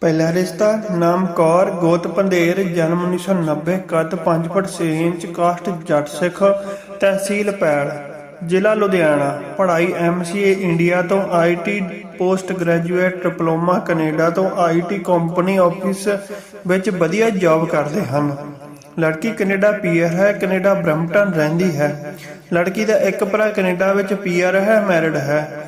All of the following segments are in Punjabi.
ਪਹਿਲਾ ਰਿਸ਼ਤਾ, ਨਾਮ ਕੌਰ, ਗੋਤ ਪੰਧੇਰ, ਜਨਮ 1990 ਕੱਦ 5 ਫੁੱਟ 6 ਇੰਚ, ਕਾਸਟ ਜੱਟ ਸਿੱਖ, ਤਹਿਸੀਲ ਪੈਲ, ਜ਼ਿਲ੍ਹਾ ਲੁਧਿਆਣਾ, ਪੜ੍ਹਾਈ ਐਮਸੀਏ ਇੰਡੀਆ ਤੋਂ IT post graduate, diploma Canada ਤੋਂ ਆਈਟੀ ਕੰਪਨੀ ਆਫਿਸ ਵਿੱਚ ਵਧੀਆ ਜੌਬ ਕਰਦੇ ਹਨ। ਲੜਕੀ ਕੈਨੇਡਾ ਪੀਆਰ ਹੈ, ਕੈਨੇਡਾ ਬ੍ਰੈਂਪਟਨ ਰਹਿੰਦੀ ਹੈ। ਲੜਕੀ ਦਾ ਇੱਕ ਭਰਾ ਕੈਨੇਡਾ ਵਿੱਚ ਪੀਆਰ ਹੈ, ਮੈਰਿਡ ਹੈ।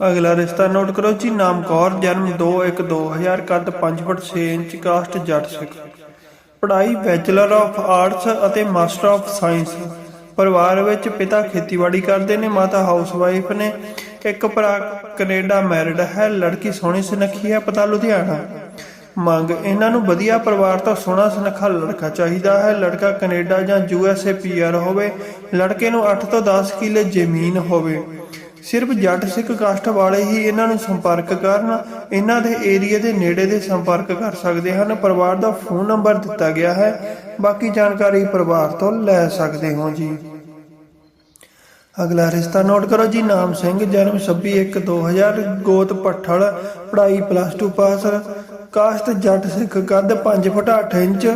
ਅਗਲਾ ਰਿਸ਼ਤਾ ਨੋਟ ਕਰੋ ਜੀ, ਨਾਮ ਕੌਰ, ਜਨਮ 2/1/2000 ਕੱਦ 5 ਫੁੱਟ 6 ਇੰਚ, ਕਾਸਟ ਜੱਟ ਸਿੱਖ। ਪੜ੍ਹਾਈ ਬੈਚਲਰ ਆਫ ਆਰਟਸ ਅਤੇ ਮਾਸਟਰ ਆਫ ਸਾਇੰਸ ਪਰਿਵਾਰ ਵਿੱਚ ਪਿਤਾ ਖੇਤੀਬਾੜੀ ਕਰਦੇ ਨੇ, ਮਾਤਾ ਹਾਊਸਵਾਈਫ ਨੇ। ਇੱਕ ਭਰਾ ਕੈਨੇਡਾ ਮੈਰਿਡ ਹੈ, ਲੜਕੀ ਸੋਹਣੀ ਸੁਨੱਖੀ ਹੈ, ਪਤਾ ਲੁਧਿਆਣਾ। ਮੰਗ, ਇਹਨਾਂ ਨੂੰ ਵਧੀਆ ਪਰਿਵਾਰ ਤੋਂ ਸੋਹਣਾ ਸੁਨੱਖਾ ਲੜਕਾ ਚਾਹੀਦਾ ਹੈ। ਲੜਕਾ ਕੈਨੇਡਾ ਜਾਂ ਯੂਐਸਏ ਪੀਆਰ ਹੋਵੇ, ਲੜਕੇ ਨੂੰ 8 ਤੋਂ 10 ਕਿੱਲੇ ਜ਼ਮੀਨ ਹੋਵੇ। ਸਿਰਫ ਜੱਟ ਸਿੱਖ ਕਾਸਟ ਵਾਲੇ ਹੀ ਇਹਨਾਂ ਨੂੰ ਸੰਪਰਕ ਕਰਨ, ਇਹਨਾਂ ਦੇ ਏਰੀਆ ਦੇ ਨੇੜੇ ਦੇ ਸੰਪਰਕ ਕਰ ਸਕਦੇ ਹਨ। ਪਰਿਵਾਰ ਦਾ ਫੋਨ ਨੰਬਰ ਦਿੱਤਾ ਗਿਆ ਹੈ। ਬਾਕੀ ਜਾਣਕਾਰੀ ਪਰਿਵਾਰ ਤੋਂ ਲੈ ਸਕਦੇ ਹੋ ਜੀ। ਅਗਲਾ ਰਿਸ਼ਤਾ ਨੋਟ ਕਰੋ ਜੀ। ਨਾਮ ਸਿੰਘ, ਜਨਮ 26/1/2000 ਗੋਤ ਪੱਠਲ, ਪੜ੍ਹਾਈ ਪਲੱਸ 2 ਪਾਸ ਕਾਸਟ ਜੱਟ ਸਿੱਖ ਕੱਦ 5 ਫੁੱਟ 8 ਇੰਚ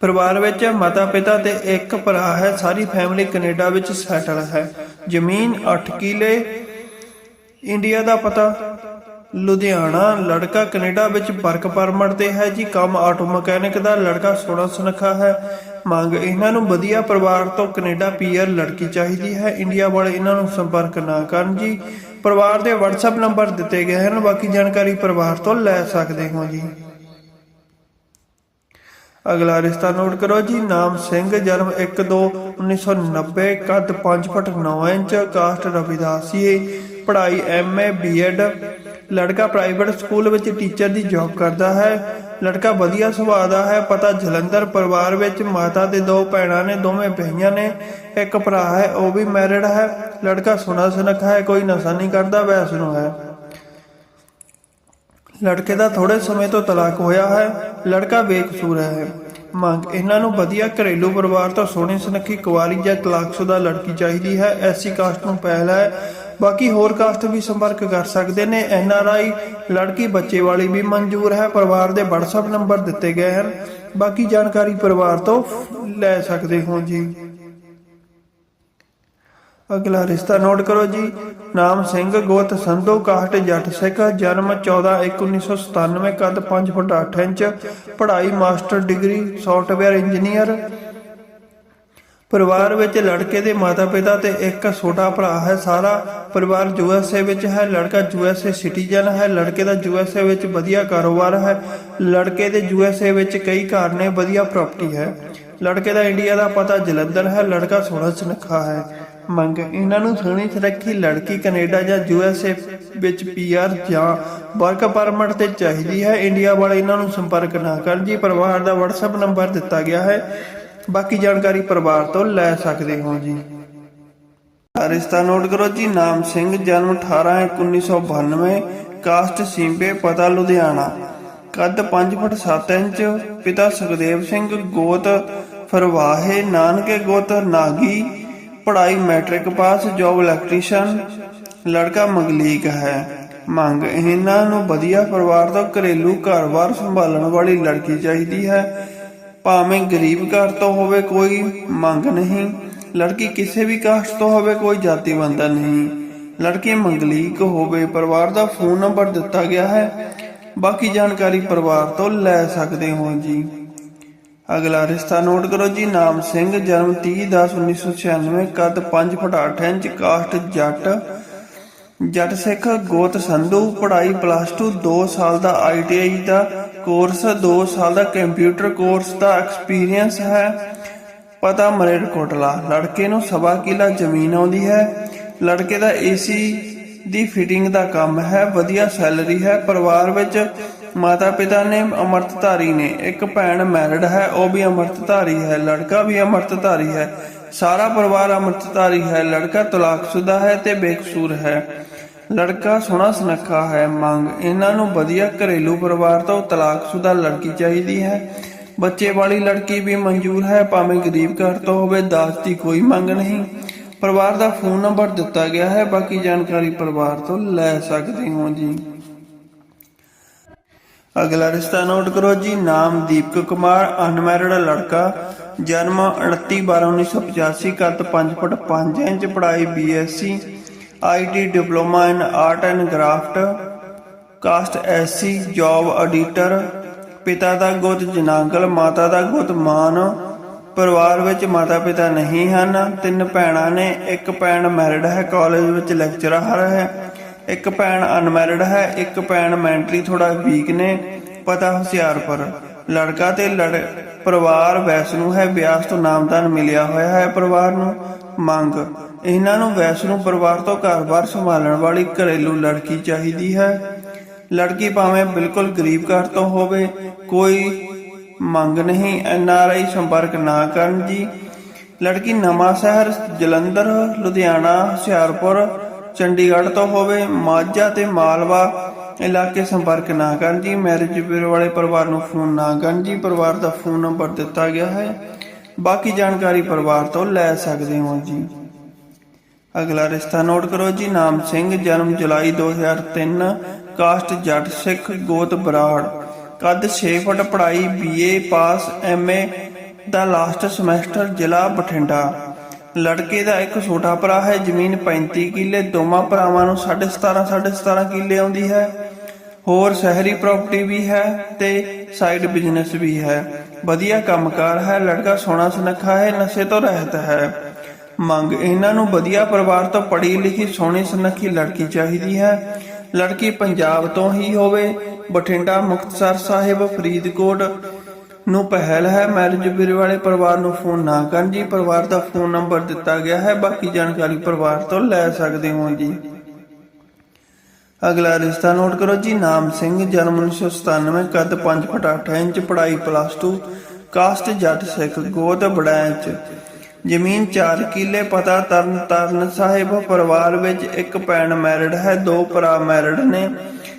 ਪਰਿਵਾਰ ਵਿੱਚ ਮਾਤਾ ਪਿਤਾ ਤੇ ਇੱਕ ਭਰਾ ਹੈ। ਸਾਰੀ ਫੈਮਿਲੀ ਕੈਨੇਡਾ ਵਿੱਚ ਸੈਟਲ ਹੈ। ਜ਼ਮੀਨ 8 ਕਿਲੇ, ਇੰਡੀਆ ਦਾ ਪਤਾ। ਲੁਧਿਆਣਾ ਲੜਕਾ ਕੈਨੇਡਾ ਵਿੱਚ ਵਰਕ ਪਰਮਿਟ ਤੇ ਹੈ ਜੀ। ਕੰਮ ਆਟੋ ਮਕੈਨਿਕ ਦਾ ਲੜਕਾ ਸੋਹਣਾ ਸੁਨੱਖਾ ਹੈ। ਮੰਗ ਇਹਨਾਂ ਨੂੰ ਵਧੀਆ ਪਰਿਵਾਰ ਤੋਂ ਕੈਨੇਡਾ ਪੀਆਰ ਲੜਕੀ ਚਾਹੀਦੀ ਹੈ। ਇੰਡੀਆ ਵਾਲੇ ਇਹਨਾਂ ਨੂੰ ਸੰਪਰਕ ਨਾ ਕਰਨ ਜੀ। ਪਰਿਵਾਰ ਦੇ WhatsApp ਨੰਬਰ ਦਿੱਤੇ ਗਏ ਹਨ। ਬਾਕੀ ਜਾਣਕਾਰੀ ਪਰਿਵਾਰ ਤੋਂ ਲੈ ਸਕਦੇ ਹੋ ਜੀ। ਅਗਲਾ ਰਿਸ਼ਤਾ ਨੋਟ ਕਰੋ ਜੀ, ਨਾਮ ਸਿੰਘ, ਜਨਮ 1/2/1990 ਕੱਦ 5 ਫੁੱਟ 9 ਇੰਚ, ਕਾਸਟ ਰਵਿਦਾਸੀਏ ਪੜ੍ਹਾਈ ਐਮਏ ਬੀਐਡ ਲੜਕਾ ਪ੍ਰਾਈਵੇਟ ਸਕੂਲ ਵਿੱਚ ਟੀਚਰ ਦੀ ਜੌਬ ਕਰਦਾ ਹੈ। ਲੜਕਾ ਵਧੀਆ ਸੁਭਾਅ ਦਾ ਹੈ, ਪਤਾ ਜਲੰਧਰ ਪਰਿਵਾਰ ਵਿੱਚ ਮਾਤਾ ਦੇ ਦੋ ਭੈਣਾਂ ਨੇ, ਦੋਵੇਂ ਬਹੀਆਂ ਨੇ। ਇੱਕ ਭਰਾ ਹੈ, ਉਹ ਵੀ ਮੈਰਿਡ ਹੈ। ਲੜਕਾ ਸੁਣਾ ਸੁਨੱਖਾ ਹੈ, ਕੋਈ ਨਸ਼ਾ ਨਹੀਂ ਕਰਦਾ ਵੈਸ ਨੂੰ ਹੈ। ਲੜਕੇ ਦਾ ਥੋੜੇ ਸਮੇਂ ਤੋਂ ਤਲਾਕ ਹੋਇਆ ਹੈ, ਲੜਕਾ ਬੇਕਸੂਰ ਹੈ। ਮੰਗ, ਇਹਨਾਂ ਨੂੰ ਵਧੀਆ ਘਰੇਲੂ ਪਰਿਵਾਰ ਤੋਂ ਸੋਹਣੀ ਸੁਨੱਖੀ ਕੁਆਰੀ ਜਾਂ ਤਲਾਕਸ਼ੁਦਾ ਲੜਕੀ ਚਾਹੀਦੀ ਹੈ, ਐਸੀ ਕਾਸਟ ਨੂੰ ਪਹਿਲ ਹੈ। ਬਾਕੀ ਹੋਰ ਕਾਸਟ ਵੀ ਸੰਪਰਕ ਕਰ ਸਕਦੇ ਨੇ। ਐਨ ਆਰ ਆਈ, ਲੜਕੀ ਬੱਚੇ ਵਾਲੀ ਵੀ ਮਨਜ਼ੂਰ ਹੈ, ਪਰਿਵਾਰ ਦੇ WhatsApp ਨੰਬਰ ਦਿੱਤੇ ਗਏ ਹਨ। ਬਾਕੀ ਜਾਣਕਾਰੀ ਪਰਿਵਾਰ ਤੋਂ ਲੈ ਸਕਦੇ ਹੋ ਜੀ। ਅਗਲਾ ਰਿਸ਼ਤਾ ਨੋਟ ਕਰੋ ਜੀ। ਨਾਮ ਸਿੰਘ, ਗੋਤ, ਸੰਧੂ, ਕਾਹਟ, ਜੱਟ ਸਿੱਖ, ਜਨਮ 14/1/1997 ਕੱਦ 5 ਫੁੱਟ 8 ਇੰਚ, ਪੜ੍ਹਾਈ ਮਾਸਟਰ ਡਿਗਰੀ ਸੌਫਟਵੇਅਰ ਇੰਜੀਨੀਅਰ ਪਰਿਵਾਰ ਵਿੱਚ ਲੜਕੇ ਦੇ ਮਾਤਾ-ਪਿਤਾ ਤੇ ਇੱਕ ਛੋਟਾ ਭਰਾ ਹੈ ਸਾਰਾ। ਪਰਿਵਾਰ ਯੂਐਸਏ ਵਿੱਚ ਹੈ, ਲੜਕਾ ਯੂਐਸਏ ਸਿਟੀਜ਼ਨ ਹੈ, ਲੜਕੇ ਦਾ ਯੂਐਸਏ ਵਿੱਚ ਵਧੀਆ ਕਾਰੋਬਾਰ ਹੈ। ਲੜਕੇ ਦੇ ਯੂਐਸਏ ਵਿੱਚ ਕਈ ਘਰ ਨੇ, ਵਧੀਆ ਪ੍ਰਾਪਰਟੀ ਹੈ। ਲੜਕੇ ਦਾ ਇੰਡੀਆ ਦਾ ਪਤਾ ਜਲੰਧਰ ਹੈ, ਲੜਕਾ ਸੋਹਣਾ ਸੁਨੱਖਾ ਹੈ। ਮੰਗ ਇਹਨਾਂ ਨੂੰ ਸੋਹਣੀ ਸੁਨੱਖੀ ਲੜਕੀ ਕੈਨੇਡਾ ਜਾਂ ਯੂਐਸਏ ਵਿੱਚ ਪੀਆਰ ਜਾਂ ਵਰਕ ਪਰਮਿਟ ਤੇ ਚਾਹੀਦੀ ਹੈ। ਇੰਡੀਆ ਵਾਲੇ ਇਹਨਾਂ ਨੂੰ ਸੰਪਰਕ ਨਾ ਕਰਨ। ਜੀ, ਪਰਿਵਾਰ ਦਾ WhatsApp ਨੰਬਰ ਦਿੱਤਾ ਗਿਆ ਹੈ। ਬਾਕੀ ਜਾਣਕਾਰੀ ਪਰਿਵਾਰ ਤੋਂ ਲੈ ਸਕਦੇ ਹੋ ਜੀ। ਰਿਸ਼ਤਾ ਨੋਟ ਕਰੋ ਜੀ, ਨਾਮ ਸਿੰਘ, ਜਨਮ 18/1992 ਕਾਸਟ ਸਿੰਬੇ ਪਤਾ ਲੁਧਿਆਣਾ। ਕੱਦ 5 ਫੁੱਟ 7 ਇੰਚ, ਪਿਤਾ ਸੁਖਦੇਵ ਸਿੰਘ, ਗੋਤ ਫਰਵਾਹੇ, ਨਾਨਕੇ ਗੋਤ ਨਾਗੀ ਪੜ੍ਹਾਈ ਮੈਟ੍ਰਿਕ ਪਾਸ ਜੋਬ ਇਲੈਕਟ੍ਰੀਸ਼ੀਅਨ ਲੜਕਾ ਮੰਗਲੀਕ ਹੈ। ਮੰਗ, ਇਹਨਾਂ ਨੂੰ ਵਧੀਆ ਪਰਿਵਾਰ ਤੋਂ ਘਰੇਲੂ ਘਰ-ਬਾਰ ਸੰਭਾਲਣ ਵਾਲੀ ਲੜਕੀ ਚਾਹੀਦੀ ਹੈ। ਭਾਵੇਂ ਗਰੀਬ ਘਰ ਤੋਂ ਹੋਵੇ, ਕੋਈ ਮੰਗ ਨਹੀਂ। ਲੜਕੀ ਕਿਸੇ ਵੀ ਕਾਸਟ ਤੋਂ ਹੋਵੇ, ਕੋਈ ਜਾਤੀ ਬੰਧਨ ਨਹੀਂ। ਲੜਕੀ ਮੰਗਲੀਕ ਹੋਵੇ, ਪਰਿਵਾਰ ਦਾ ਫੋਨ ਨੰਬਰ ਦਿੱਤਾ ਗਿਆ ਹੈ। ਬਾਕੀ ਜਾਣਕਾਰੀ ਪਰਿਵਾਰ ਤੋਂ ਲੈ ਸਕਦੇ ਹੋ ਜੀ। ਅਗਲਾ ਰਿਸ਼ਤਾ ਨੋਟ ਕਰੋ ਜੀ, ਨਾਮ ਸਿੰਘ, ਜਨਮ 30 10 1996 ਕੱਦ 5 ਫੁੱਟ 8 ਇੰਚ, ਕਾਸਟ ਜੱਟ ਜੱਟ ਸਿੱਖ ਗੋਤ ਸੰਧੂ, ਪੜ੍ਹਾਈ ਪਲੱਸ 2 2 ਸਾਲ ਦਾ ਆਈਟੀਆਈ ਦਾ ਕੋਰਸ 2 ਸਾਲ ਦਾ ਕੰਪਿਊਟਰ ਕੋਰਸ ਦਾ ਐਕਸਪੀਰੀਅੰਸ ਹੈ। ਪਤਾ ਮਰੇਟਕੋਟਲਾ ਲੜਕੇ ਨੂੰ ਸਵਾ ਕਿਲਾ ਜ਼ਮੀਨ ਆਉਂਦੀ ਹੈ। ਲੜਕੇ ਦਾ ਏਸੀ ਦੀ ਫਿਟਿੰਗ ਦਾ ਕੰਮ ਹੈ, ਵਧੀਆ ਸੈਲਰੀ ਹੈ, ਪਰਿਵਾਰ ਵਿੱਚ ਮਾਤਾ ਪਿਤਾ ਨੇ ਅਮਰਤਧਾਰੀ ਨੇ। ਇੱਕ ਭੈਣ ਮੈਰਿਡ ਹੈ, ਉਹ ਵੀ ਅਮਰਤਧਾਰੀ ਹੈ, ਲੜਕਾ ਵੀ ਅਮਰਤਧਾਰੀ ਹੈ। ਸਾਰਾ ਪਰਿਵਾਰ ਅਮਰਤਧਾਰੀ ਹੈ, ਲੜਕਾ ਤਲਾਕਸ਼ੁਦਾ ਹੈ ਤੇ ਬੇਕਸੂਰ ਹੈ। ਲੜਕਾ ਸੋਹਣਾ ਸੁਨੱਖਾ ਹੈ, ਮੰਗ। ਇਹਨਾਂ ਨੂੰ ਵਧੀਆ ਘਰੇਲੂ ਪਰਿਵਾਰ ਤੋਂ ਤਲਾਕਸ਼ੁਦਾ ਲੜਕੀ ਚਾਹੀਦੀ ਹੈ। ਬੱਚੇ ਵਾਲੀ ਲੜਕੀ ਵੀ ਮਨਜ਼ੂਰ ਹੈ, ਭਾਵੇਂ ਗਰੀਬ ਘਰ ਤੋਂ ਹੋਵੇ ਦਾਜ ਦੀ ਕੋਈ ਮੰਗ ਨਹੀਂ। ਪਰਿਵਾਰ ਦਾ ਫੋਨ ਨੰਬਰ ਦਿੱਤਾ ਗਿਆ ਹੈ, ਬਾਕੀ ਜਾਣਕਾਰੀ ਪਰਿਵਾਰ ਤੋਂ ਲੈ ਸਕਦੇ ਹੋ ਜੀ। ਅਗਲਾ ਰਿਸ਼ਤਾ ਨੋਟ ਕਰੋ ਜੀ, ਨਾਮ ਦੀਪਕ ਕੁਮਾਰ, ਅਨਮੈਰਿਡ ਲੜਕਾ, ਜਨਮ 29 12 1985 ਕੱਦ 5 ਫੁੱਟ 5 ਇੰਚ, ਪੜ੍ਹਾਈ BSc IT diploma in art and craft, caste SC job editor, ਪਿਤਾ ਦਾ ਗੁੱਤ ਜਨਾਗਲ, ਮਾਤਾ ਦਾ ਗੁੱਤ ਮਾਨ, ਪਰਿਵਾਰ ਵਿੱਚ ਮਾਤਾ ਪਿਤਾ ਨਹੀਂ ਹਨ, ਤਿੰਨ ਭੈਣਾਂ ਨੇ, ਇੱਕ ਭੈਣ ਮੈਰਿਡ ਹੈ, ਕਾਲਜ ਵਿੱਚ ਲੈਕਚਰਰ ਹੈ ਇੱਕ ਭੈਣ ਅਨਮੈਰਿਡ ਹੈ, ਇੱਕ ਭੈਣ ਮੈਂਟਲੀ ਥੋੜਾ ਵੀਕ ਨੇ, ਪਤਾ ਹੁਸ਼ਿਆਰਪੁਰ। ਲੜਕਾ ਤੇ ਲੜ, ਪਰਿਵਾਰ ਵੈਸ਼ਨੂ ਹੈ ਵਿਆਸ ਤੋਂ ਨਾਮਦਾਨ ਮਿਲਿਆ ਹੋਇਆ ਹੈ ਪਰਿਵਾਰ ਨੂੰ। ਮੰਗ, ਇਹਨਾਂ ਨੂੰ ਵੈਸ਼ਨੂ ਪਰਿਵਾਰ ਤੋਂ ਘਰ-ਬਾਰ ਸੰਭਾਲਣ ਵਾਲੀ ਘਰੇਲੂ ਲੜਕੀ ਚਾਹੀਦੀ ਹੈ। ਲੜਕੀ ਭਾਵੇਂ ਬਿਲਕੁਲ ਗਰੀਬ ਘਰ ਤੋਂ ਹੋਵੇ, ਕੋਈ ਮੰਗ ਨਹੀਂ ਐਨਆਰਆਈ ਸੰਪਰਕ ਨਾ ਕਰਨ ਜੀ ਲੜਕੀ ਨਵਾਂ ਸ਼ਹਿਰ ਜਲੰਧਰ, ਲੁਧਿਆਣਾ, ਹੁਸ਼ਿਆਰਪੁਰ ਚੰਡੀਗੜ੍ਹ ਤੋਂ ਹੋਵੇ, ਮਾਝਾ ਤੇ ਮਾਲਵਾ ਇਲਾਕੇ ਸੰਪਰਕ ਨਾ ਕਰਨ ਜੀ। ਮੈਰਿਜ ਬਿਊਰੋ ਵਾਲੇ ਪਰਿਵਾਰ ਨੂੰ ਫੋਨ ਨਾ ਕਰਨ ਜੀ। ਪਰਿਵਾਰ ਦਾ ਫੋਨ ਨੰਬਰ ਦਿੱਤਾ ਗਿਆ ਹੈ। ਬਾਕੀ ਜਾਣਕਾਰੀ ਪਰਿਵਾਰ ਤੋਂ ਲੈ ਸਕਦੇ ਹੋ ਜੀ। ਅਗਲਾ ਰਿਸ਼ਤਾ ਨੋਟ ਕਰੋ ਜੀ। ਨਾਮ ਸਿੰਘ, ਜਨਮ ਜੁਲਾਈ 2003 ਕਾਸਟ ਜੱਟ ਸਿੱਖ, ਗੋਤ ਬਰਾੜ। ਕੱਦ 6 ਫੁੱਟ ਪੜ੍ਹਾਈ ਬੀਏ ਪਾਸ ਐਮਏ ਦਾ ਲਾਸਟ ਸਮੈਸਟਰ ਜ਼ਿਲ੍ਹਾ ਬਠਿੰਡਾ। ਲੜਕੇ ਦਾ ਇੱਕ ਛੋਟਾ ਭਰਾ ਹੈ, ਜ਼ਮੀਨ 35 ਕਿੱਲੇ, ਦੋਵਾਂ ਭਰਾਵਾਂ ਨੂੰ 17.5 17.5 ਕਿੱਲੇ ਆਉਂਦੀ ਹੈ। ਹੋਰ ਸ਼ਹਿਰੀ ਪ੍ਰਾਪਰਟੀ ਵੀ ਹੈ ਤੇ ਸਾਈਡ ਬਿਜ਼ਨਸ ਵੀ ਹੈ। ਵਧੀਆ ਕੰਮਕਾਰ ਹੈ, ਲੜਕਾ ਸੋਹਣਾ ਸੁਨੱਖਾ ਹੈ, ਨਸ਼ੇ ਤੋਂ ਰਹਿਤ ਹੈ। ਮੰਗ, ਇਹਨਾਂ ਨੂੰ ਵਧੀਆ ਪਰਿਵਾਰ ਤੋਂ ਪੜ੍ਹੀ ਲਿਖੀ ਸੋਹਣੀ ਸੁਨੱਖੀ ਲੜਕੀ ਚਾਹੀਦੀ ਹੈ। ਲੜਕੀ ਪੰਜਾਬ ਤੋਂ ਹੀ ਹੋਵੇ, ਬਠਿੰਡਾ ਮੁਕਤਸਰ ਸਾਹਿਬ, ਫਰੀਦਕੋਟ ਨੂੰ ਪਹਿਲ ਹੈ। ਮੈਰਿਜ ਬਿਊਰੋ ਵਾਲੇ ਪਰਿਵਾਰ ਨੂੰ ਫੋਨ ਨਾ ਕਰਨ ਜੀ। ਪਰਿਵਾਰ ਦਾ ਫੋਨ ਨੰਬਰ ਦਿੱਤਾ ਗਿਆ ਹੈ। ਬਾਕੀ ਜਾਣਕਾਰੀ ਪਰਿਵਾਰ ਤੋਂ ਲੈ ਸਕਦੇ ਹੋ ਜੀ। ਅਗਲਾ ਰਿਸ਼ਤਾ ਨੋਟ ਕਰੋ ਜੀ। ਨਾਮ ਸਿੰਘ, ਜਨਮ 1997 ਕੱਦ 5 ਫੁੱਟ 8 ਇੰਚ, ਪੜ੍ਹਾਈ ਪਲੱਸ 2 ਕਾਸਟ ਜੱਟ ਸਿੱਖ ਗੋਤ ਬੜੈਂਚ ਜ਼ਮੀਨ 4 ਕਿੱਲੇ, ਪਤਾ ਤਰਨ ਤਾਰਨ ਸਾਹਿਬ। ਪਰਿਵਾਰ ਵਿੱਚ ਇੱਕ ਭੈਣ ਮੈਰਿਡ ਹੈ, ਦੋ ਭਰਾ ਮੈਰਿਡ ਨੇ।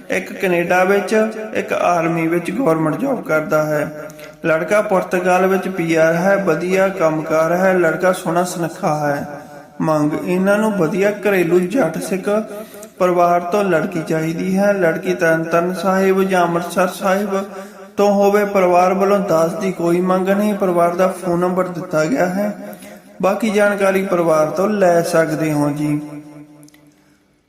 ਇੱਕ ਕੈਨੇਡਾ ਵਿੱਚ, ਇੱਕ ਆਰਮੀ ਵਿੱਚ ਗਵਰਨਮੈਂਟ ਜੌਬ ਕਰਦਾ ਹੈ। ਲੜਕਾ ਪੁਰਤਗਾਲ ਵਿੱਚ ਪੀਆਰ ਹੈ, ਵਧੀਆ ਕੰਮਕਾਰ ਹੈ, ਲੜਕਾ ਸੋਹਣਾ ਸੁਨੱਖਾ ਹੈ। ਮੰਗ, ਇਹਨਾਂ ਨੂੰ ਵਧੀਆ ਘਰੇਲੂ ਜੱਟ ਸਿੱਖ ਪਰਿਵਾਰ ਤੋਂ ਲੜਕੀ ਚਾਹੀਦੀ ਹੈ। ਲੜਕੀ ਤਰਨਤਾਰਨ ਸਾਹਿਬ ਜਾਂ ਅੰਮ੍ਰਿਤਸਰ ਸਾਹਿਬ ਤੋਂ ਹੋਵੇ, ਪਰਿਵਾਰ ਵੱਲੋਂ ਦਾਸ ਦੀ ਕੋਈ ਮੰਗ ਨਹੀਂ, ਪਰਿਵਾਰ ਦਾ ਫੋਨ ਨੰਬਰ ਦਿੱਤਾ ਗਿਆ ਹੈ। ਬਾਕੀ ਜਾਣਕਾਰੀ ਪਰਿਵਾਰ ਤੋਂ ਲੈ ਸਕਦੇ ਹੋ ਜੀ।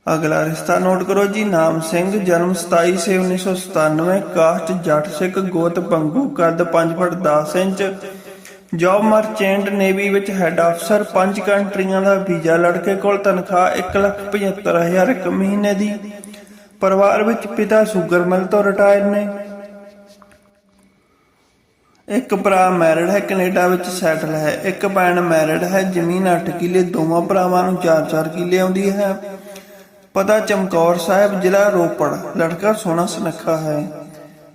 ਅਗਲਾ ਰਿਸ਼ਤਾ ਨੋਟ ਕਰੋ ਜੀ, ਨਾਮ ਸਿੰਘ, ਜਨਮ 27 ਸੇ 1997 ਕਾਸਟ, ਜੱਟ ਸਿੱਖ, ਗੋਤ, ਪੰਗੂ ਕੱਦ 5 foot 10 inch job merchant navy ਵਿੱਚ ਹੈੱਡ ਅਫਸਰ ਪੰਜ ਕੰਟਰੀਆਂ ਦਾ ਵੀਜ਼ਾ, ਲੜਕੇ ਕੋਲ ਤਨਖਾਹ 175000 ਇੱਕ ਮਹੀਨੇ ਦੀ, ਪਰਿਵਾਰ ਵਿੱਚ ਪਿਤਾ ਸ਼ੂਗਰ ਮਿਲ ਤੋਂ ਰਿਟਾਇਰ ਨੇ। ਇੱਕ ਭਰਾ ਮੈਰਿਡ ਹੈ, ਕੈਨੇਡਾ ਵਿੱਚ ਸੈਟਲ ਹੈ। ਇੱਕ ਭੈਣ ਮੈਰਿਡ ਹੈ, ਜ਼ਮੀਨ 8 ਕਿੱਲੇ, ਦੋਵਾਂ ਭਰਾਵਾਂ ਨੂੰ 4-4 ਕਿੱਲੇ ਆਉਂਦੀ ਹੈ। ਪਤਾ ਚਮਕੌਰ ਸਾਹਿਬ ਜ਼ਿਲ੍ਹਾ ਰੋਪੜ, ਲੜਕਾ ਸੋਹਣਾ ਸੁਨੱਖਾ ਹੈ।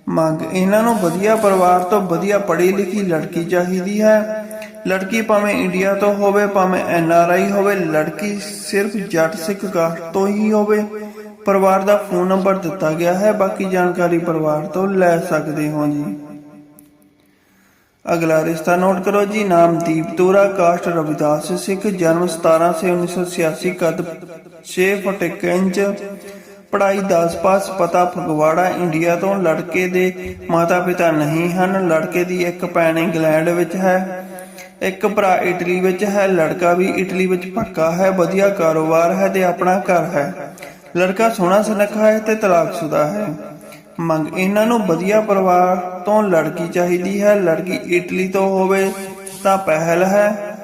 ਮੰਗ, ਇਹਨਾਂ ਨੂੰ ਵਧੀਆ ਪਰਿਵਾਰ ਤੋਂ ਵਧੀਆ ਪੜ੍ਹੀ ਲਿਖੀ ਲੜਕੀ ਚਾਹੀਦੀ ਹੈ। ਲੜਕੀ ਭਾਵੇਂ ਇੰਡੀਆ ਤੋਂ ਹੋਵੇ, ਭਾਵੇਂ ਐਨ ਆਰ ਆਈ ਹੋਵੇ, ਲੜਕੀ ਸਿਰਫ ਜੱਟ ਸਿੱਖ ਕਾਸਟ ਤੋਂ ਹੀ ਹੋਵੇ। ਪਰਿਵਾਰ ਦਾ ਫੋਨ ਨੰਬਰ ਦਿੱਤਾ ਗਿਆ ਹੈ, ਬਾਕੀ ਜਾਣਕਾਰੀ ਪਰਿਵਾਰ ਤੋਂ ਲੈ ਸਕਦੇ ਹੋ ਜੀ। ਅਗਲਾ ਰਿਸ਼ਤਾ ਨੋਟ ਕਰੋ ਜੀ, ਨਾਮ ਦੀਪਤੂਰਾ ਕਾਸਟ ਰਵਿਦਾਸ ਸਿੱਖ, ਜਨਮ 17 ਸੇ 1986 ਕਦ 6 ਫੁੱਟ 1 ਇੰਚ, ਪੜ੍ਹਾਈ 10 ਪਾਸ, ਪਤਾ ਫਗਵਾੜਾ, ਇੰਡੀਆ ਤੋਂ ਲੜਕੇ ਦੇ ਮਾਤਾ ਪਿਤਾ ਨਹੀਂ ਹਨ, ਲੜਕੇ ਦੀ ਇੱਕ ਭੈਣ ਇੰਗਲੈਂਡ ਵਿੱਚ ਹੈ, ਇੱਕ ਭਰਾ ਇਟਲੀ ਵਿੱਚ ਹੈ, ਲੜਕਾ ਵੀ ਇਟਲੀ ਵਿੱਚ ਪੱਕਾ ਹੈ, ਵਧੀਆ ਕਾਰੋਬਾਰ ਹੈ ਤੇ ਆਪਣਾ ਘਰ ਹੈ। ਲੜਕਾ ਸੋਹਣਾ ਸੁਨੱਖਾ ਹੈ ਤੇ ਤਲਾਕਸ਼ੁਦਾ ਹੈ। ਮੰਗ ਇਹਨਾਂ ਨੂੰ ਵਧੀਆ ਪਰਿਵਾਰ ਤੋਂ ਲੜਕੀ ਚਾਹੀਦੀ ਹੈ। ਲੜਕੀ ਇਟਲੀ ਤੋਂ ਹੋਵੇ ਤਾਂ ਪਹਿਲ ਹੈ।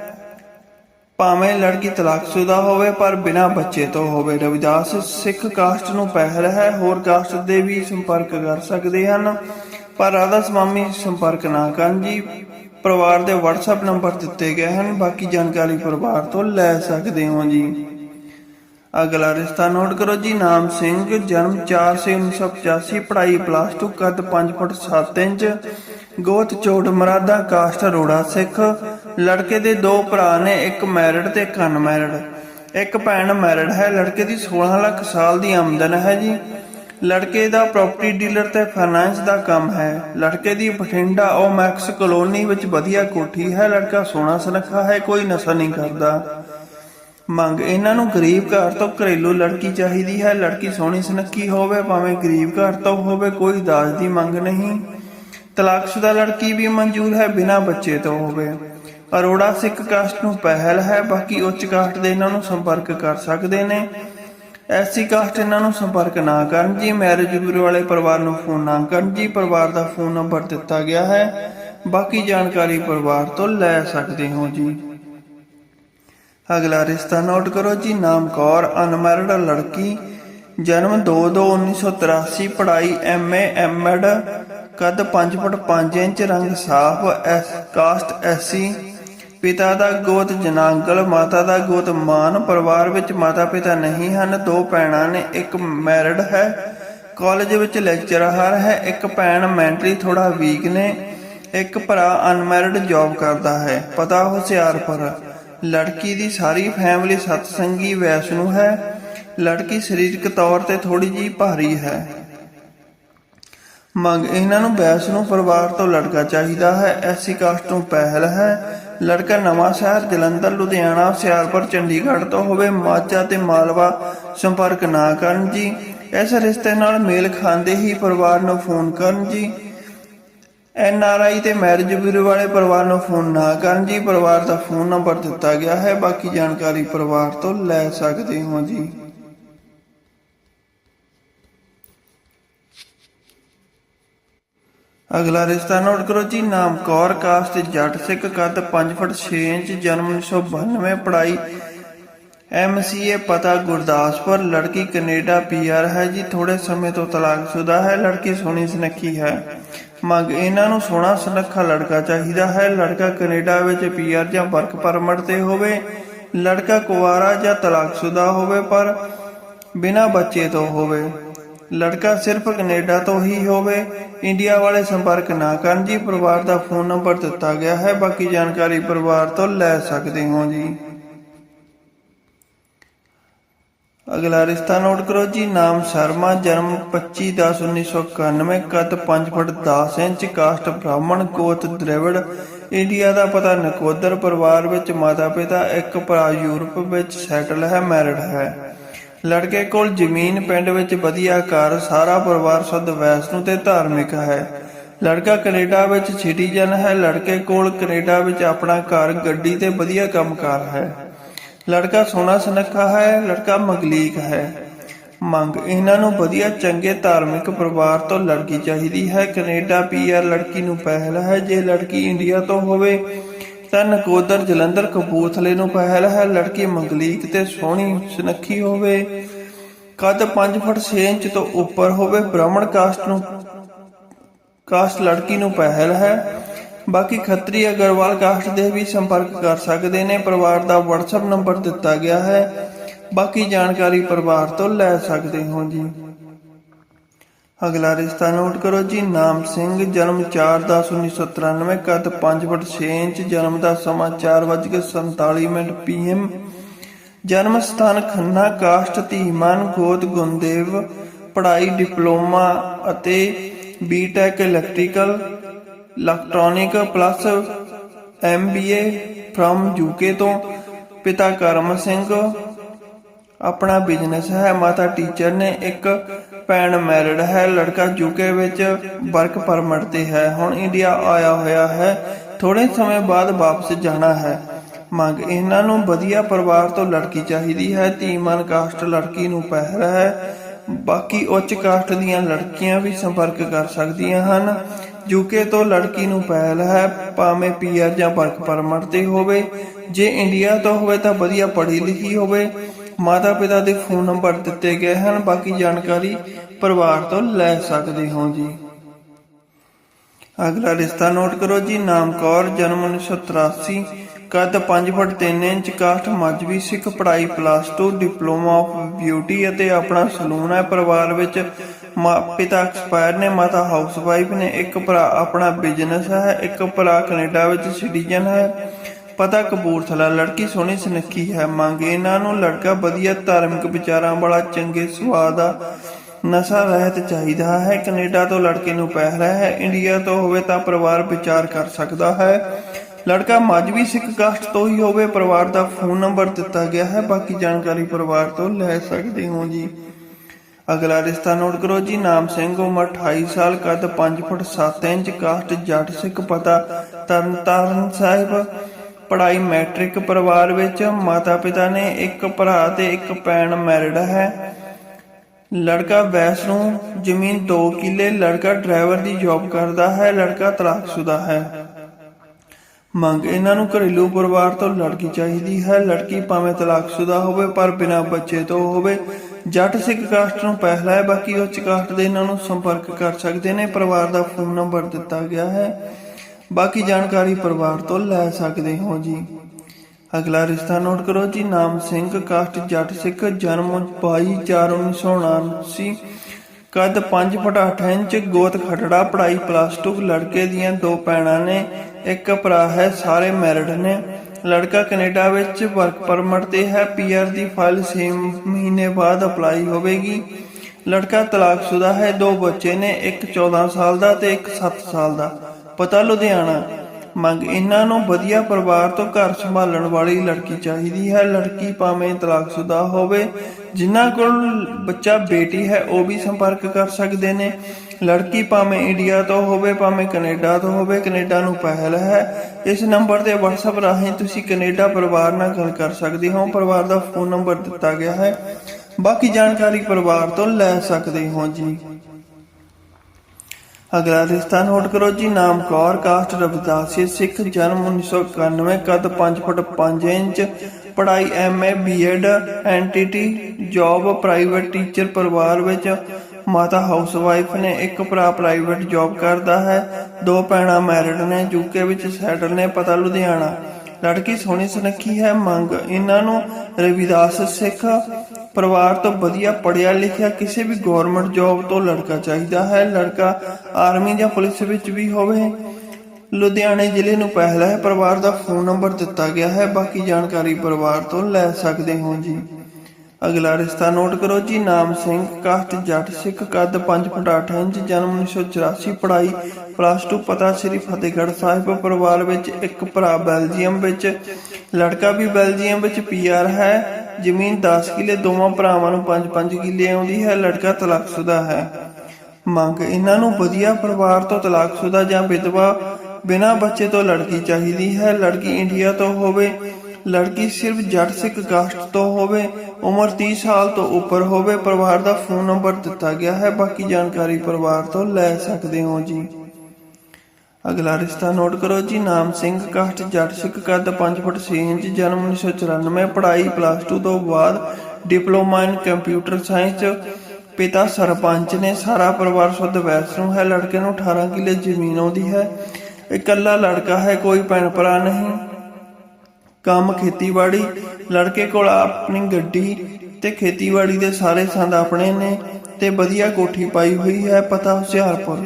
ਭਾਵੇਂ ਲੜਕੀ ਤਲਾਕਸ਼ੁਦਾ ਹੋਵੇ, ਪਰ ਬਿਨਾਂ ਬੱਚੇ ਤੋਂ ਹੋਵੇ। ਰਵਿਦਾਸ ਸਿੱਖ ਕਾਸਟ ਨੂੰ ਪਹਿਲ ਹੈ। ਹੋਰ ਕਾਸਟ ਦੇ ਵੀ ਸੰਪਰਕ ਕਰ ਸਕਦੇ ਹਨ। ਪਰ ਰਾਧਾ ਸਵਾਮੀ ਸੰਪਰਕ ਨਾ ਕਰਨ ਜੀ। ਪਰਿਵਾਰ ਦੇ WhatsApp ਨੰਬਰ ਦਿੱਤੇ ਗਏ ਹਨ। ਬਾਕੀ ਜਾਣਕਾਰੀ ਪਰਿਵਾਰ ਤੋਂ ਲੈ ਸਕਦੇ ਹੋ ਜੀ। ਅਗਲਾ ਰਿਸ਼ਤਾ ਨੋਟ ਕਰੋ ਜੀ, ਨਾਮ ਸਿੰਘ, ਜਨਮ 4 ਸੇ 1985 ਪੜ੍ਹਾਈ ਪਲੱਸ 2 ਕੱਦ 5 ਫੁੱਟ 7 ਇੰਚ, ਗੋਤ ਚੋਟ ਮਰਾਦਾ, ਕਾਸਟ ਅਰੋੜਾ ਸਿੱਖ, ਲੜਕੇ ਦੇ ਦੋ ਭਰਾ ਨੇ, ਇੱਕ ਮੈਰਿਡ ਤੇ ਇੱਕ ਅਨਮੈਰਿਡ ਇੱਕ ਭੈਣ ਮੈਰਿਡ ਹੈ, ਲੜਕੇ ਦੀ 16 ਲੱਖ ਸਾਲ ਦੀ ਆਮਦਨ ਹੈ ਜੀ। ਲੜਕੇ ਦਾ ਪ੍ਰਾਪਰਟੀ ਡੀਲਰ ਤੇ ਫਾਈਨਾਂਸ ਦਾ ਕੰਮ ਹੈ। ਲੜਕੇ ਦੀ ਬਠਿੰਡਾ ਉਹ ਮੈਕਸ ਕਲੋਨੀ ਵਿੱਚ ਵਧੀਆ ਕੋਠੀ ਹੈ, ਲੜਕਾ ਸੋਹਣਾ ਸੁਨੱਖਾ ਹੈ, ਕੋਈ ਨਸ਼ਾ ਨਹੀਂ ਕਰਦਾ। ਮੰਗ ਇਹਨਾਂ ਨੂੰ ਗਰੀਬ ਘਰ ਤੋਂ ਘਰੇਲੂ ਲੜਕੀ ਚਾਹੀਦੀ ਹੈ। ਲੜਕੀ ਸੋਹਣੀ ਸੁਨੱਖੀ ਹੋਵੇ, ਭਾਵੇਂ ਗਰੀਬ ਘਰ ਤੋਂ ਹੋਵੇ, ਕੋਈ ਦਾਜ ਦੀ ਮੰਗ ਨਹੀਂ। ਤਲਾਕਸ਼ੁਦਾ ਲੜਕੀ ਵੀ ਮਨਜ਼ੂਰ ਹੈ ਬਿਨਾਂ ਬੱਚੇ ਤੋਂ ਹੋਵੇ। ਅਰੋੜਾ ਸਿੱਖ ਕਾਸਟ ਨੂੰ ਪਹਿਲ ਹੈ, ਬਾਕੀ ਉੱਚ ਕਾਸਟ ਦੇ ਇਹਨਾਂ ਨੂੰ ਸੰਪਰਕ ਕਰ ਸਕਦੇ ਨੇ। ਐਸੀ ਕਾਸਟ ਇਹਨਾਂ ਨੂੰ ਸੰਪਰਕ ਨਾ ਕਰਨ ਜੀ। ਮੈਰਿਜ ਬਿਊਰੋ ਵਾਲੇ ਪਰਿਵਾਰ ਨੂੰ ਫੋਨ ਨਾ ਕਰਨ ਜੀ। ਪਰਿਵਾਰ ਦਾ ਫੋਨ ਨੰਬਰ ਦਿੱਤਾ ਗਿਆ ਹੈ। ਬਾਕੀ ਜਾਣਕਾਰੀ ਪਰਿਵਾਰ ਤੋਂ ਲੈ ਸਕਦੇ ਹੋ ਜੀ। ਅਗਲਾ ਰਿਸ਼ਤਾ ਨੋਟ ਕਰੋ ਜੀ, ਨਾਮ ਕੌਰ, ਅਨਮੈਰਿਡ ਲੜਕੀ, ਜਨਮ 2/2/1983 ਪੜ੍ਹਾਈ ਐਮਏ ਐਮਐਡ ਕੱਦ 5 ਫੁੱਟ 5 ਇੰਚ, ਰੰਗ ਸਾਫ਼ ਐਸ ਕਾਸਟ ਐਸੀ ਪਿਤਾ ਦਾ ਗੋਤ ਜਨਾਂਗਲ, ਮਾਤਾ ਦਾ ਗੋਤ ਮਾਨ, ਪਰਿਵਾਰ ਵਿੱਚ ਮਾਤਾ ਪਿਤਾ ਨਹੀਂ ਹਨ, ਦੋ ਭੈਣਾਂ ਨੇ, ਇੱਕ ਮੈਰਿਡ ਹੈ, ਕਾਲਜ ਵਿੱਚ ਲੈਕਚਰਰ ਹੈ, ਇੱਕ ਭੈਣ ਮੈਂਟਲੀ ਥੋੜਾ ਵੀਕ ਨੇ, ਇੱਕ ਭਰਾ ਅਨਮੈਰਿਡ ਜੌਬ ਕਰਦਾ ਹੈ, ਪਤਾ ਹੁਸ਼ਿਆਰਪੁਰ। ਲੜਕੀ ਦੀ ਸਾਰੀ ਫੈਮਿਲੀ ਸਤਸੰਗੀ ਵੈਸ਼ਨੂ ਹੈ। ਲੜਕੀ ਸਰੀਰਕ ਤੌਰ ਤੇ ਥੋੜੀ ਜੀ ਭਾਰੀ ਹੈ। ਮੰਗ, ਇਹਨਾਂ ਨੂੰ ਵੈਸ਼ਨੂ ਪਰਿਵਾਰ ਤੋਂ ਲੜਕਾ ਚਾਹੀਦਾ ਹੈ। ਐਸੀ ਕਾਸਟ ਤੋਂ ਪਹਿਲ ਹੈ। ਲੜਕਾ ਨਵਾਂ ਸ਼ਹਿਰ, ਜਲੰਧਰ, ਲੁਧਿਆਣਾ ਹੁਸ਼ਿਆਰਪੁਰ ਚੰਡੀਗੜ੍ਹ ਤੋਂ ਹੋਵੇ, ਮਾਝਾ ਤੇ ਮਾਲਵਾ ਸੰਪਰਕ ਨਾ ਕਰਨ ਜੀ। ਇਸ ਰਿਸ਼ਤੇ ਨਾਲ ਮੇਲ ਖਾਂਦੇ ਹੀ ਪਰਿਵਾਰ ਨੂੰ ਫੋਨ ਕਰਨ ਜੀ। ਐਨ ਆਰ ਆਈ ਤੇ ਮੈਰਿਜ ਬਿਊਰੋ ਵਾਲੇ ਪਰਿਵਾਰ ਨੂੰ ਫੋਨ ਨਾ ਕਰਨ ਜੀ। ਪਰਿਵਾਰ ਦਾ ਫੋਨ ਨੰਬਰ ਦਿੱਤਾ ਗਿਆ ਹੈ। ਬਾਕੀ ਜਾਣਕਾਰੀ ਪਰਿਵਾਰ ਤੋਂ ਲੈ ਸਕਦੇ ਹੋ ਜੀ। ਅਗਲਾ ਰਿਸ਼ਤਾ ਨੋਟ ਕਰੋ ਜੀ। ਨਾਮ ਕੌਰ ਕਾਸਟ ਜੱਟ ਸਿੱਖ, ਕੱਦ 5 ਫੁੱਟ 6 ਇੰਚ, ਜਨਮ 1992 ਪੜ੍ਹਾਈ ਐਮਸੀਏ ਪਤਾ ਗੁਰਦਾਸਪੁਰ, ਲੜਕੀ ਕੈਨੇਡਾ ਪੀਆਰ ਹੈ ਜੀ। ਥੋੜੇ ਸਮੇਂ ਤੋਂ ਤਲਾਕਸ਼ੁਦਾ ਹੈ। ਲੜਕੀ ਸੋਹਣੀ ਸੁਨੱਖੀ ਹੈ। ਮੰਗ ਇਹਨਾਂ ਨੂੰ ਸੋਹਣਾ ਸੁਨੱਖਾ ਲੜਕਾ ਚਾਹੀਦਾ ਹੈ। ਲੜਕਾ ਕੈਨੇਡਾ ਵਿੱਚ ਪੀਆਰ ਜਾਂ ਵਰਕ ਪਰਮਿਟ ਤੇ ਹੋਵੇ, ਲੜਕਾ ਕੁਵਾਰਾ ਜਾਂ ਤਲਾਕਸ਼ੁਦਾ ਹੋਵੇ, ਪਰ ਬਿਨਾਂ ਬੱਚੇ ਤੋਂ ਹੋਵੇ। ਲੜਕਾ ਸਿਰਫ ਕੈਨੇਡਾ ਤੋਂ ਹੀ ਹੋਵੇ, ਇੰਡੀਆ ਵਾਲੇ ਸੰਪਰਕ ਨਾ ਕਰਨ ਜੀ, ਪਰਿਵਾਰ ਦਾ ਫੋਨ ਨੰਬਰ ਦਿੱਤਾ ਗਿਆ ਹੈ। ਬਾਕੀ ਜਾਣਕਾਰੀ ਪਰਿਵਾਰ ਤੋਂ ਲੈ ਸਕਦੇ ਹੋ ਜੀ। ਅਗਲਾ ਰਿਸ਼ਤਾ ਨੋਟ ਕਰੋ ਜੀ, ਨਾਮ ਸ਼ਰਮਾ, ਜਨਮ 25/10/1991 ਕੱਦ 5 ਫੁੱਟ 10 ਇੰਚ, ਕਾਸਟ ਬ੍ਰਾਹਮਣ, ਗੋਤ ਦ੍ਰਵਿੜ। ਇੰਡੀਆ ਦਾ ਪਤਾ ਨਕੋਦਰ ਪਰਿਵਾਰ ਵਿੱਚ ਮਾਤਾ ਪਿਤਾ, ਇੱਕ ਭਰਾ ਯੂਰਪ ਵਿੱਚ ਸੈਟਲ ਹੈ, ਮੈਰਿਡ ਹੈ। ਲੜਕੇ ਕੋਲ ਜ਼ਮੀਨ ਪਿੰਡ ਵਿੱਚ ਵਧੀਆ ਘਰ, ਸਾਰਾ ਪਰਿਵਾਰ ਸ਼ੁੱਧ ਵੈਸ਼ਨੂ ਤੇ ਧਾਰਮਿਕ ਹੈ। ਲੜਕਾ ਕੈਨੇਡਾ ਵਿੱਚ ਸਿਟੀਜ਼ਨ ਹੈ, ਲੜਕੇ ਕੋਲ ਕੈਨੇਡਾ ਵਿੱਚ ਆਪਣਾ ਘਰ, ਗੱਡੀ ਤੇ ਵਧੀਆ ਕੰਮਕਾਰ ਹੈ। ਲੜਕਾ ਸੋਹਣਾ ਸੁਨੱਖਾ ਹੈ, ਲੜਕਾ ਮਗਲੀਕ ਹੈ। ਮੰਗ, ਇਹਨਾਂ ਨੂੰ ਵਧੀਆ ਚੰਗੇ ਧਾਰਮਿਕ ਪਰਿਵਾਰ ਤੋਂ ਲੜਕੀ ਚਾਹੀਦੀ ਹੈ। ਕੈਨੇਡਾ ਪੀਆਰ ਲੜਕੀ ਨੂੰ ਪਹਿਲ ਹੈ, ਜੇ ਲੜਕੀ ਇੰਡੀਆ ਤੋਂ ਹੋਵੇ, ਤਾਂ ਨਕੋਦਰ ਜਲੰਧਰ ਕਪੂਰਥਲੇ ਨੂੰ ਪਹਿਲ ਹੈ। ਲੜਕੀ ਮੰਗਲੀਕ ਤੇ ਸੋਹਣੀ, ਸੁਨੱਖੀ ਹੋਵੇ, ਕੱਦ 5 ਫੁੱਟ 6 ਇੰਚ ਤੋਂ ਉੱਪਰ ਹੋਵੇ, ਬ੍ਰਾਹਮਣ ਕਾਸਟ ਨੂੰ, ਕਾਸਟ ਲੜਕੀ ਨੂੰ ਪਹਿਲ ਹੈ। ਬਾਕੀ ਖੱਤਰੀ ਅਗਰਵਾਲ ਕਾਸਟ ਦੇ ਵੀ ਸੰਪਰਕ ਕਰ ਸਕਦੇ ਨੇ। ਪਰਿਵਾਰ ਦਾ WhatsApp ਨੰਬਰ ਦਿੱਤਾ ਗਿਆ ਹੈ। ਬਾਕੀ ਜਾਣਕਾਰੀ ਪਰਿਵਾਰ ਤੋਂ ਲੈ ਸਕਦੇ ਹੋ ਜੀ। ਅਗਲਾ ਰਿਸ਼ਤਾ ਨੋਟ ਕਰੋ ਜੀ। ਨਾਮ ਸਿੰਘ, ਜਨਮ 4/10/1993 ਕੱਦ 5 ਫੁੱਟ 6 ਇੰਚ, ਜਨਮ ਦਾ ਸਮਾਂ 4:47 ਮਿੰਟ ਪੀਐਮ ਜਨਮ ਸਥਾਨ ਖੰਨਾ ਕਾਸਟ ਧੀਮਾਨ ਗੋਤ ਗੁੰਦੇਵ ਪੜ੍ਹਾਈ, ਡਿਪਲੋਮਾ ਅਤੇ BTech electrical electronic plus MBA from UK ਤੋਂ ਪਿਤਾ ਕਰਮ ਸਿੰਘ। ਆਪਣਾ ਬਿਜ਼ਨਸ ਹੈ, ਮਾਤਾ ਟੀਚਰ ਨੇ ਇੱਕ ਭੈਣ ਮੈਰਿਡ ਹੈ, ਲੜਕਾ ਯੂਕੇ ਵਿੱਚ ਵਰਕ ਪਰਮਿਟ ਤੇ ਹੈ। ਹੁਣ ਇੰਡੀਆ ਆਇਆ ਹੋਇਆ ਹੈ ਥੋੜੇ ਸਮੇਂ ਬਾਅਦ ਵਾਪਸ ਜਾਣਾ ਹੈ। ਮੰਗ ਇਹਨਾਂ ਨੂੰ ਵਧੀਆ ਪਰਿਵਾਰ ਤੋਂ ਲੜਕੀ ਚਾਹੀਦੀ ਹੈ, ਧੀਮਨ ਕਾਸਟ ਲੜਕੀ ਨੂੰ ਪਹਿਰਾ ਹੈ। ਬਾਕੀ ਉੱਚ ਕਾਸਟ ਦੀਆਂ ਲੜਕੀਆਂ ਵੀ ਸੰਪਰਕ ਕਰ ਸਕਦੀਆਂ ਹਨ। ਯੂਕੇ ਤੋਂ ਲੜਕੀ ਨੂੰ ਪਹਿਲ ਹੈ, ਭਾਵੇਂ ਪੀਆਰ ਜਾਂ ਵਰਕ ਪਰਮਿਟ ਤੇ ਹੋਵੇ। ਜੇ ਇੰਡੀਆ ਤੋਂ ਹੋਵੇ ਤਾਂ ਵਧੀਆ ਪੜ੍ਹੀ ਲਿਖੀ ਹੋਵੇ। ਮਾਤਾ ਪਿਤਾ ਦੇ ਫੋਨ ਨੰਬਰ ਦਿੱਤੇ ਗਏ ਹਨ, ਬਾਕੀ ਜਾਣਕਾਰੀ ਪਰਿਵਾਰ ਤੋਂ ਲੈ ਸਕਦੇ ਹੋ ਜੀ। ਅਗਲਾ ਰਿਸ਼ਤਾ ਨੋਟ ਕਰੋ ਜੀ, ਨਾਮ ਕੌਰ, ਜਨਮ 1983 ਕੱਦ 5 foot 3 inch caste Mazhabi Sikh ਪੜ੍ਹਾਈ ਪਲੱਸ 2 ਡਿਪਲੋਮਾ ਆਫ ਬਿਊਟੀ ਅਤੇ ਆਪਣਾ ਸਲੂਨ ਹੈ। ਪਰਿਵਾਰ ਵਿੱਚ ਪਿਤਾ ਐਕਸਪਾਇਰ ਨੇ, ਮਾਤਾ ਹਾਊਸ ਵਾਈਫ ਨੇ, ਇੱਕ ਭਰਾ ਆਪਣਾ ਬਿਜ਼ਨਸ ਹੈ, ਇੱਕ ਭਰਾ ਕੈਨੇਡਾ ਵਿੱਚ ਸਿਟੀਜ਼ਨ ਹੈ। ਪਤਾ ਕਪੂਰਥਲਾ ਲੜਕੀ ਸੋਹਣੀ ਸੁਨੱਖੀ ਹੈ, ਮੰਗ ਇਹਨਾਂ ਨੂੰ ਲੜਕਾ ਵਧੀਆ ਧਾਰਮਿਕ ਵਿਚਾਰਾਂ ਵਾਲਾ, ਚੰਗੇ ਸੁਭਾਅ ਦਾ ਨਸ਼ਾ ਰਹਿਤ ਚਾਹੀਦਾ ਹੈ। ਕੈਨੇਡਾ ਤੋਂ ਲੜਕੇ ਨੂੰ ਪਹਿਰਾ ਹੈ, ਇੰਡੀਆ ਤੋਂ ਹੋਵੇ ਤਾਂ ਪਰਿਵਾਰ ਵਿਚਾਰ ਕਰ ਸਕਦਾ ਹੈ। ਲੜਕਾ ਮਜਬੀ ਸਿੱਖ ਕਾਸਟ ਤੋਂ ਹੀ ਹੋਵੇ, ਪਰਿਵਾਰ ਦਾ ਫੋਨ ਨੰਬਰ ਦਿੱਤਾ ਗਿਆ ਹੈ, ਬਾਕੀ ਜਾਣਕਾਰੀ ਪਰਿਵਾਰ ਤੋਂ ਲੈ ਸਕਦੇ ਹੋ ਜੀ। ਅਗਲਾ ਰਿਸ਼ਤਾ ਨੋਟ ਕਰੋ ਜੀ, ਨਾਮ ਸਿੰਘ, ਉਮਰ 28 ਸਾਲ, ਕੱਦ 5 ਫੁੱਟ 7 ਇੰਚ ਕਾਸਟ ਜੱਟ ਸਿੱਖ ਪਤਾ ਤਰਨਤਾਰਨ ਸਾਹਿਬ। ਪੜ੍ਹਾਈ ਮੈਟ੍ਰਿਕ ਪਰਿਵਾਰ ਵਿੱਚ, ਮਾਤਾ ਪਿਤਾ ਨੇ ਇੱਕ ਭਰਾ ਤੇ ਇੱਕ ਭੈਣ ਮੈਰਿਡ ਹੈ। ਲੜਕਾ ਵੈਸ਼ਨੂੰ, ਜ਼ਮੀਨ 2 ਕਿੱਲੇ, ਲੜਕਾ ਡਰਾਈਵਰ ਦੀ ਜੌਬ ਕਰਦਾ ਹੈ, ਲੜਕਾ ਤਲਾਕਸ਼ੁਦਾ ਹੈ। ਮੰਗ ਇਹਨਾਂ ਨੂੰ ਘਰੇਲੂ ਪਰਿਵਾਰ ਤੋਂ ਲੜਕੀ ਚਾਹੀਦੀ ਹੈ। ਲੜਕੀ ਭਾਵੇਂ ਤਲਾਕਸ਼ੁਦਾ ਹੋਵੇ, ਪਰ ਬਿਨਾਂ ਬੱਚੇ ਤੋਂ ਹੋਵੇ। ਜੱਟ ਸਿੱਖ ਕਾਸਟ ਨੂੰ ਪਹਿਲਾ ਹੈ, ਬਾਕੀ ਉੱਚ ਕਾਸਟ ਦੇ ਇਹਨਾਂ ਨੂੰ ਸੰਪਰਕ ਕਰ ਸਕਦੇ ਨੇ। ਪਰਿਵਾਰ ਦਾ ਫੋਨ ਨੰਬਰ ਦਿੱਤਾ ਗਿਆ ਹੈ। ਬਾਕੀ ਜਾਣਕਾਰੀ ਪਰਿਵਾਰ ਤੋਂ ਲੈ ਸਕਦੇ ਹੋ ਜੀ। ਅਗਲਾ ਰਿਸ਼ਤਾ ਨੋਟ ਕਰੋ ਜੀ। ਨਾਮ ਸਿੰਘ ਕਾਸਟ ਜੱਟ ਸਿੱਖ, ਜਨਮ 22/4/1979 ਕੱਦ 5 ਫੁੱਟ 8 ਇੰਚ, ਗੋਤ ਖਟੜਾ ਪੜਾਈ ਪਲੱਸ 2 ਲੜਕੇ ਦੀਆਂ ਦੋ ਭੈਣਾਂ ਨੇ। ਇੱਕ ਭਰਾ ਹੈ, ਸਾਰੇ ਮੈਰਿਡ ਨੇ। ਲੜਕਾ ਕੈਨੇਡਾ ਵਿੱਚ ਵਰਕ ਪਰਮਿਟ ਤੇ ਹੈ ਪੀਆਰ ਦੀ ਫਾਈਲ 6 ਮਹੀਨੇ ਬਾਅਦ ਅਪਲਾਈ ਹੋਵੇਗੀ। ਲੜਕਾ ਤਲਾਕਸ਼ੁਦਾ ਹੈ, ਦੋ ਬੱਚੇ ਨੇ, ਇੱਕ 14 ਸਾਲ ਦਾ ਤੇ ਇੱਕ 7 ਸਾਲ ਦਾ। ਪਤਾ ਲੁਧਿਆਣਾ। ਮੰਗ, ਇਹਨਾਂ ਨੂੰ ਵਧੀਆ ਪਰਿਵਾਰ ਤੋਂ ਘਰ ਸੰਭਾਲਣ ਵਾਲੀ ਲੜਕੀ ਚਾਹੀਦੀ ਹੈ। ਲੜਕੀ ਭਾਵੇਂ ਤਲਾਕਸ਼ੁਦਾ ਹੋਵੇ, ਜਿਨ੍ਹਾਂ ਕੋਲ ਬੱਚਾ ਬੇਟੀ ਹੈ, ਉਹ ਵੀ ਸੰਪਰਕ ਕਰ ਸਕਦੇ ਨੇ। ਲੜਕੀ ਭਾਵੇਂ ਇੰਡੀਆ ਤੋਂ ਹੋਵੇ, ਭਾਵੇਂ ਕੈਨੇਡਾ ਤੋਂ ਹੋਵੇ, ਕੈਨੇਡਾ ਨੂੰ ਪਹਿਲ ਹੈ। ਇਸ ਨੰਬਰ ਤੇ WhatsApp ਰਾਹੀਂ ਤੁਸੀਂ ਕੈਨੇਡਾ ਪਰਿਵਾਰ ਨਾਲ ਗੱਲ ਕਰ ਸਕਦੇ ਹੋ। ਪਰਿਵਾਰ ਦਾ ਫੋਨ ਨੰਬਰ ਦਿੱਤਾ ਗਿਆ ਹੈ। ਬਾਕੀ ਜਾਣਕਾਰੀ ਪਰਿਵਾਰ ਤੋਂ ਲੈ ਸਕਦੇ ਹੋ ਜੀ। ਅਗਲਾ ਰਿਸ਼ਤਾ ਨੋਟ ਕਰੋ ਜੀ। ਨਾਮ ਕੌਰ, ਕਾਸਟ ਰਵਿਦਾਸੀ, ਸਿੱਖ, ਜਨਮ 1991 ਕੱਦ 5 ਫੁੱਟ 5 ਇੰਚ, ਪੜ੍ਹਾਈ MA BEd NTT job private teacher ਪਰਿਵਾਰ ਵਿੱਚ ਮਾਤਾ ਹਾਊਸਵਾਈਫ ਨੇ ਇੱਕ ਭਰਾ ਪ੍ਰਾਈਵੇਟ ਜੌਬ ਕਰਦਾ ਹੈ। ਦੋ ਭੈਣਾਂ ਮੈਰਿਡ ਨੇ, ਯੂਕੇ ਵਿੱਚ ਸੈਟਲ ਨੇ, ਪਤਾ ਲੁਧਿਆਣਾ। ਲੜਕੀ ਸੋਹਣੀ ਸੁਨੱਖੀ ਹੈ, ਮੰਗ ਇਹਨਾਂ ਨੂੰ ਰਵਿਦਾਸ ਸਿੱਖ। ਪਰਿਵਾਰ ਤੋਂ ਵਧੀਆ ਪੜਿਆ ਲਿਖਿਆ ਕਿਸੇ ਵੀ ਗਵਰਨਮੈਂਟ ਜੌਬ ਤੋਂ ਲੜਕਾ ਚਾਹੀਦਾ ਹੈ। ਲੜਕਾ ਆਰਮੀ ਜਾਂ ਪੁਲਿਸ ਵਿੱਚ ਵੀ ਹੋਵੇ। ਲੁਧਿਆਣੇ ਜ਼ਿਲ੍ਹੇ ਨੂੰ ਪਹਿਲਾ ਹੈ। ਪਰਿਵਾਰ ਦਾ ਫੋਨ ਨੰਬਰ ਦਿੱਤਾ ਗਿਆ ਹੈ। ਬਾਕੀ ਜਾਣਕਾਰੀ ਪਰਿਵਾਰ ਤੋਂ ਲੈ ਸਕਦੇ ਹੋ ਜੀ। ਅਗਲਾ ਰਿਸ਼ਤਾ ਨੋਟ ਕਰੋ ਜੀ, ਨਾਮ ਸਿੰਘ ਕਾਸਟ ਜੱਟ, ਸਿੱਖ, ਕੱਦ 5 ਫੁੱਟ 8 ਇੰਚ ਜਨਮ 1984 ਪੜ੍ਹਾਈ ਪਲੱਸ 2 ਪਤਾ ਸ੍ਰੀ ਫਤਿਹਗੜ੍ਹ ਸਾਹਿਬ, ਪਰਿਵਾਰ ਵਿੱਚ ਇੱਕ ਭਰਾ ਬੈਲਜੀਅਮ ਵਿੱਚ, ਲੜਕਾ ਵੀ ਬੈਲਜੀਅਮ ਵਿੱਚ ਪੀਆਰ ਹੈ, ਜ਼ਮੀਨ 10 ਕਿੱਲੇ, ਦੋਵਾਂ ਭਰਾਵਾਂ ਨੂੰ 5-5 ਕਿੱਲੇ ਆਉਂਦੀ ਹੈ, ਲੜਕਾ ਤਲਾਕਸ਼ੁਦਾ ਹੈ। ਮੰਗ, ਇਹਨਾਂ ਨੂੰ ਵਧੀਆ ਪਰਿਵਾਰ ਤੋਂ ਤਲਾਕਸ਼ੁਦਾ ਜਾਂ ਵਿਧਵਾ ਬਿਨਾਂ ਬੱਚੇ ਤੋਂ ਲੜਕੀ ਚਾਹੀਦੀ ਹੈ, ਲੜਕੀ ਇੰਡੀਆ ਤੋਂ ਹੋਵੇ ਲੜਕੀ ਸਿਰਫ ਜੱਟ ਸਿੱਖ ਕਾਸਟ ਤੋਂ ਹੋਵੇ, ਉਮਰ 30 ਸਾਲ ਤੋਂ ਉੱਪਰ ਹੋਵੇ, ਪਰਿਵਾਰ ਦਾ ਫੋਨ ਨੰਬਰ ਦਿੱਤਾ ਗਿਆ ਹੈ, ਬਾਕੀ ਜਾਣਕਾਰੀ ਪਰਿਵਾਰ ਤੋਂ ਲੈ ਸਕਦੇ ਹੋ ਜੀ। ਅਗਲਾ ਰਿਸ਼ਤਾ ਨੋਟ ਕਰੋ ਜੀ, ਨਾਮ ਸਿੰਘ ਕਾਸਟ ਜੱਟ ਸਿੱਖ ਕੱਦ 5 ਫੁੱਟ 6 ਇੰਚ, ਜਨਮ 1994 ਪੜ੍ਹਾਈ ਪਲੱਸ 2 ਤੋਂ ਬਾਅਦ ਡਿਪਲੋਮਾ ਇਨ ਕੰਪਿਊਟਰ ਸਾਇੰਸ ਪਿਤਾ ਸਰਪੰਚ ਨੇ, ਸਾਰਾ ਪਰਿਵਾਰ ਸ਼ੁੱਧ ਵੈਸ਼ਨੂ ਹੈ, ਲੜਕੇ ਨੂੰ 18 ਕਿੱਲੇ ਜ਼ਮੀਨ ਆਉਂਦੀ ਹੈ। ਇਕੱਲਾ ਲੜਕਾ ਹੈ, ਕੋਈ ਭੈਣ ਭਰਾ ਨਹੀਂ। ਕੰਮ ਖੇਤੀਬਾੜੀ। ਲੜਕੇ ਕੋਲ ਆਪਣੀ ਗੱਡੀ ਤੇ ਖੇਤੀਬਾੜੀ ਦੇ ਸਾਰੇ ਸੰਦ ਆਪਣੇ ਨੇ ਤੇ ਵਧੀਆ ਕੋਠੀ ਪਾਈ ਹੋਈ ਹੈ ਪਤਾ ਹੁਸ਼ਿਆਰਪੁਰ।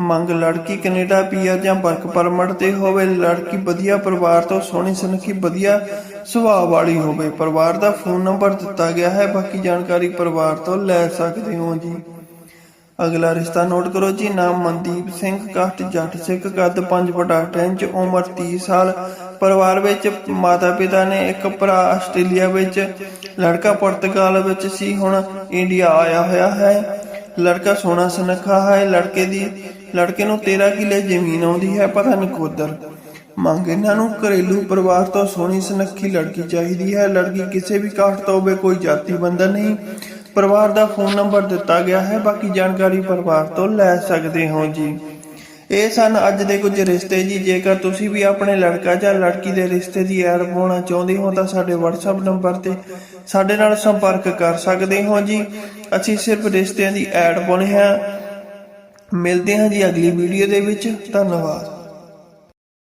ਮੰਗ ਲੜਕੀ ਕੈਨੇਡਾ ਪੀਆਰ ਜਾਂ ਵਰਕ ਪਰਮਿਟ ਤੇ ਹੋਵੇ, ਲੜਕੀ ਵਧੀਆ ਪਰਿਵਾਰ ਤੋਂ ਸੋਹਣੀ ਸੁਨੱਖੀ ਵਧੀਆ ਸੁਭਾਅ ਵਾਲੀ ਹੋਵੇ। ਪਰਿਵਾਰ ਦਾ ਫੋਨ ਨੰਬਰ ਦਿੱਤਾ ਗਿਆ ਹੈ, ਬਾਕੀ ਜਾਣਕਾਰੀ ਪਰਿਵਾਰ ਤੋਂ ਲੈ ਸਕਦੇ ਹੋ ਜੀ। ਅਗਲਾ ਰਿਸ਼ਤਾ ਨੋਟ ਕਰੋ ਜੀ, ਨਾਮ ਮਨਦੀਪ ਸਿੰਘ, ਕਾਸਟ ਜੱਟ ਸਿੱਖ ਕੱਦ 5/8 ਇੰਚ ਉਮਰ 30 ਸਾਲ ਪਰਿਵਾਰ ਵਿੱਚ ਮਾਤਾ ਪਿਤਾ ਨੇ ਇੱਕ ਭਰਾ ਆਸਟ੍ਰੇਲੀਆ ਵਿੱਚ, ਲੜਕਾ ਪੁਰਤਗਾਲ ਵਿੱਚ ਸੀ, ਹੁਣ ਇੰਡੀਆ ਆਇਆ ਹੋਇਆ ਹੈ। ਲੜਕਾ ਸੋਹਣਾ ਸੁਨੱਖਾ ਹੈ, ਲੜਕੇ ਦੀ, ਲੜਕੇ ਨੂੰ 13 ਕਿੱਲੇ ਜ਼ਮੀਨ ਆਉਂਦੀ ਹੈ, ਪਤਾ ਨਹੀਂ ਕੋਦਰ ਮੰਗ ਇਹਨਾਂ ਨੂੰ ਘਰੇਲੂ ਪਰਿਵਾਰ ਤੋਂ ਸੋਹਣੀ ਸੁਨੱਖੀ ਲੜਕੀ ਚਾਹੀਦੀ ਹੈ। ਲੜਕੀ ਕਿਸੇ ਵੀ ਕਾਸਟ ਤੋਂ ਹੋਵੇ, ਕੋਈ ਜਾਤੀ ਬੰਧਨ ਨਹੀਂ। ਪਰਿਵਾਰ ਦਾ ਫੋਨ ਨੰਬਰ ਦਿੱਤਾ ਗਿਆ ਹੈ, ਬਾਕੀ ਜਾਣਕਾਰੀ ਪਰਿਵਾਰ ਤੋਂ ਲੈ ਸਕਦੇ ਹੋ ਜੀ। ਇਹ ਸਨ ਅੱਜ ਦੇ ਕੁਝ ਰਿਸ਼ਤੇ ਜੀ। ਜੇਕਰ ਤੁਸੀਂ ਵੀ ਆਪਣੇ ਲੜਕਾ ਜਾਂ ਲੜਕੀ ਦੇ ਰਿਸ਼ਤੇ ਦੀ ਐਡ ਪਾਉਣਾ ਚਾਹੁੰਦੇ ਹੋ, ਤਾਂ ਸਾਡੇ WhatsApp ਨੰਬਰ ਤੇ ਸਾਡੇ ਨਾਲ ਸੰਪਰਕ ਕਰ ਸਕਦੇ ਹੋ ਜੀ। ਅਸੀਂ ਸਿਰਫ ਰਿਸ਼ਤਿਆਂ ਦੀ ਐਡ ਪਾਉਣੀ ਹੈ। ਮਿਲਦੇ ਹਾਂ ਜੀ ਅਗਲੀ ਵੀਡੀਓ ਦੇ ਵਿੱਚ। ਧੰਨਵਾਦ।